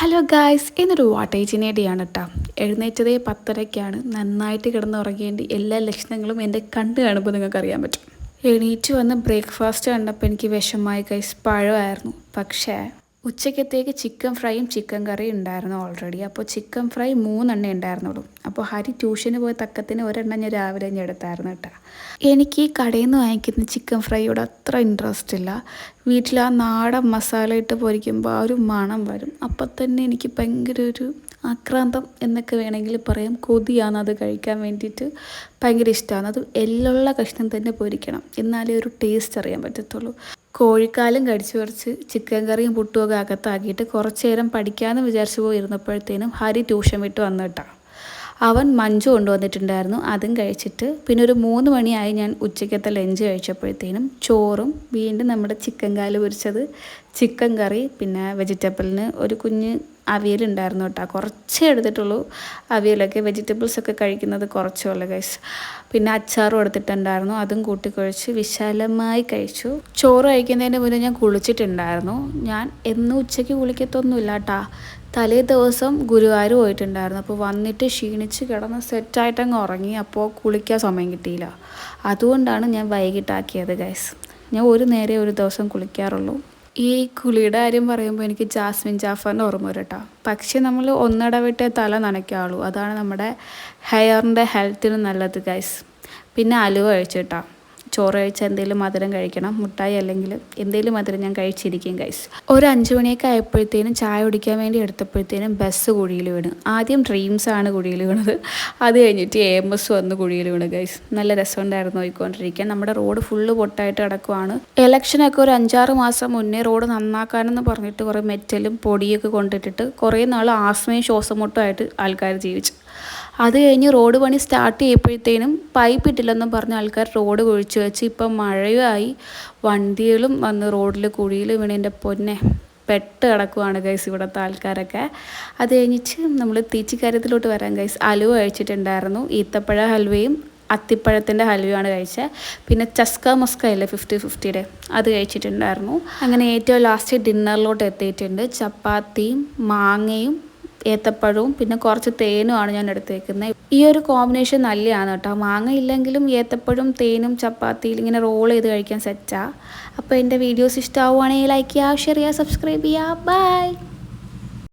Hello guys ഇന്നൊരു വാട്ടേജിനേടിയാണ് കേട്ടോ എഴുന്നേറ്റതേ പത്തരയ്ക്കാണ് നന്നായിട്ട് കിടന്നുറങ്ങേണ്ടി എല്ലാ ലക്ഷണങ്ങളും എന്റെ കണ്ണ് കാണുമ്പോൾ നിങ്ങൾക്ക് അറിയാൻ പറ്റും. എണീറ്റ് വന്ന് ബ്രേക്ക്ഫാസ്റ്റ് കണ്ടപ്പോൾ എനിക്ക് വിഷമായി ഗൈസ് പഴമായിരുന്നു. പക്ഷേ ഉച്ചക്കത്തേക്ക് ചിക്കൻ ഫ്രൈയും ചിക്കൻ കറിയും ഉണ്ടായിരുന്നു ഓൾറെഡി അപ്പോൾ ചിക്കൻ ഫ്രൈ മൂന്നെണ്ണേ ഉണ്ടായിരുന്നുള്ളൂ. അപ്പോൾ ഹരി ട്യൂഷന് പോയ തക്കത്തിന് ഒരെണ്ണം ഞാൻ രാവിലെ ഞാൻ എടുത്തായിരുന്നു കേട്ടോ. എനിക്ക് ഈ കടയിൽ നിന്ന് വാങ്ങിക്കുന്ന ചിക്കൻ ഫ്രൈയോട് അത്ര ഇൻട്രസ്റ്റ് ഇല്ല. വീട്ടിൽ ആ നാടൻ മസാല ഇട്ട് പൊരിക്കുമ്പോൾ ആ ഒരു മണം വരും. അപ്പം തന്നെ എനിക്ക് ഭയങ്കര ഒരു ആക്രാന്തം എന്നൊക്കെ വേണമെങ്കിൽ പറയാം. കൊതിയാണ് അത് കഴിക്കാൻ വേണ്ടിയിട്ട് ഭയങ്കര ഇഷ്ടമാണ്. അത് എല്ലുള്ള കഷ്ണം തന്നെ പൊരിക്കണം. എന്നാലേ ഒരു ടേസ്റ്റ് അറിയാൻ പറ്റത്തുള്ളൂ. കോഴിക്കാലും കടിച്ചു കുറച്ച് ചിക്കൻ കറിയും പുട്ടുമൊക്കെ അകത്താക്കിയിട്ട് കുറച്ച് നേരം പഠിക്കാമെന്ന് വിചാരിച്ചു പോയി ഇരുന്നപ്പോഴത്തേനും ഹരി ട്യൂഷൻ വിട്ട് വന്നു കേട്ടോ. അവൻ മഞ്ചു കൊണ്ടുവന്നിട്ടുണ്ടായിരുന്നു അതും കഴിച്ചിട്ട്. പിന്നെ ഒരു മൂന്ന് മണിയായി ഞാൻ ഉച്ചയ്ക്കത്തെ ലഞ്ച് കഴിച്ചപ്പോഴത്തേനും ചോറും വീണ്ടും നമ്മുടെ ചിക്കൻ കാൽ പൊരിച്ചത് ചിക്കൻ കറി പിന്നെ വെജിറ്റബിളിന് ഒരു കുഞ്ഞ് അവിയലുണ്ടായിരുന്നു കേട്ടോ. കുറച്ചേ എടുത്തിട്ടുള്ളൂ. അവിയലൊക്കെ വെജിറ്റബിൾസ് ഒക്കെ കഴിക്കുന്നത് കുറച്ചുള്ള ഗൈസ് പിന്നെ അച്ചാറും എടുത്തിട്ടുണ്ടായിരുന്നു. അതും കൂട്ടിക്കുഴച്ച് വിശാലമായി കഴിച്ചു. ചോറ് കഴിക്കുന്നതിന് മുന്നേ ഞാൻ കുളിച്ചിട്ടുണ്ടായിരുന്നു. ഞാൻ എന്നും ഉച്ചയ്ക്ക് കുളിക്കത്തൊന്നുമില്ല കേട്ടാ. തലേ ദിവസം ഗുരുവായൂർ പോയിട്ടുണ്ടായിരുന്നു. അപ്പോൾ വന്നിട്ട് ക്ഷീണിച്ച് കിടന്ന് സെറ്റായിട്ടങ്ങ് ഉറങ്ങി. അപ്പോൾ കുളിക്കാൻ സമയം കിട്ടിയില്ല. അതുകൊണ്ടാണ് ഞാൻ വൈകിട്ടാക്കിയത് ഗൈസ് ഞാൻ ഒരു നേരെ ഒരു ദിവസം കുളിക്കാറുള്ളൂ. ഈ കുളിയുടെ കാര്യം പറയുമ്പോൾ എനിക്ക് ജാസ്മിൻ ജാഫറിന്റെ ഓർമ്മ വരും കേട്ടോ. പക്ഷേ നമ്മൾ ഒന്നിടവിട്ടേ തല നനയ്ക്കാവുള്ളൂ. അതാണ് നമ്മുടെ ഹെയറിന്റെ ഹെൽത്തിന് നല്ലത് ഗൈസ് പിന്നെ അലുവ കഴിച്ചു കേട്ടോ. ചോറ് കഴിച്ചാൽ എന്തെങ്കിലും മധുരം കഴിക്കണം മുട്ടായി അല്ലെങ്കിൽ എന്തെങ്കിലും മധുരം ഞാൻ കഴിച്ചിരിക്കും ഗൈസ് ഒരു അഞ്ച് മണിയൊക്കെ ആയപ്പോഴത്തേനും ചായ കുടിക്കാൻ വേണ്ടി എടുത്തപ്പോഴത്തേനും ബസ് കുഴിയിൽ വീണ്. ആദ്യം ഡ്രീംസ് ആണ് കുഴിയിൽ വീണത്. അത് കഴിഞ്ഞിട്ട് എ എം എസ് വന്ന് കുഴിയിൽ വീണ് ഗൈസ് നല്ല രസമുണ്ടായിരുന്നു നോക്കിക്കൊണ്ടിരിക്കാൻ നമ്മുടെ റോഡ് ഫുള്ള് പൊട്ടായിട്ട് കിടക്കുവാണ്. ഇലക്ഷനൊക്കെ ഒരു അഞ്ചാറ് മാസം മുന്നേ റോഡ് നന്നാക്കാനെന്ന് പറഞ്ഞിട്ട് കുറേ മെറ്റലും പൊടിയൊക്കെ കൊണ്ടിട്ടിട്ട് കുറേ നാൾ ആസ്മയും ശ്വാസമുട്ടും ആയിട്ട് ആൾക്കാർ ജീവിച്ചു. അത് കഴിഞ്ഞ് റോഡ് പണി സ്റ്റാർട്ട് ചെയ്യപ്പോഴത്തേനും പൈപ്പ് ഇട്ടില്ലെന്നും പറഞ്ഞ ആൾക്കാർ റോഡ് കുഴിച്ചു വെച്ച് ഇപ്പം മഴയുമായി വണ്ടികളും വന്ന് റോഡിൽ കുഴിയിൽ എന്റെ പൊന്നെ പെട്ട് കിടക്കുവാണ് ഗൈസ് ഇവിടുത്തെ ആൾക്കാരൊക്കെ. അത് കഴിഞ്ഞിട്ട് നമ്മൾ തീച്ചിക്കാര്യത്തിലോട്ട് വരാൻ ഗൈസ് അലുവ കഴിച്ചിട്ടുണ്ടായിരുന്നു. ഈത്തപ്പഴ ഹൽവയും അത്തിപ്പഴത്തിന്റെ ഹൽവയാണ് കഴിച്ചത് പിന്നെ ചസ്ക മസ്ക ഇല്ലേ ഫിഫ്റ്റി ഫിഫ്റ്റിയുടെ അത് കഴിച്ചിട്ടുണ്ടായിരുന്നു. അങ്ങനെ ഏറ്റവും ലാസ്റ്റ് ഡിന്നറിലോട്ട് എത്തിയിട്ടുണ്ട്. ചപ്പാത്തിയും മാങ്ങയും ഏത്തപ്പഴവും പിന്നെ കുറച്ച് തേനുമാണ് ഞാൻ എടുത്തേക്കുന്നത്. ഈ ഒരു കോമ്പിനേഷൻ നല്ലതാണ് കേട്ടോ. മാങ്ങ ഇല്ലെങ്കിലും ഏത്തപ്പഴം തേനും ചപ്പാത്തിയിൽ ഇങ്ങനെ റോൾ ചെയ്ത് കഴിക്കാൻ സെറ്റാണ് അപ്പോൾ എന്റെ വീഡിയോസ് ഇഷ്ടമാവുകയാണെങ്കിൽ ലൈക്ക് ചെയ്യുക ഷെയർ ചെയ്യുക സബ്സ്ക്രൈബ് ചെയ്യുക. ബൈ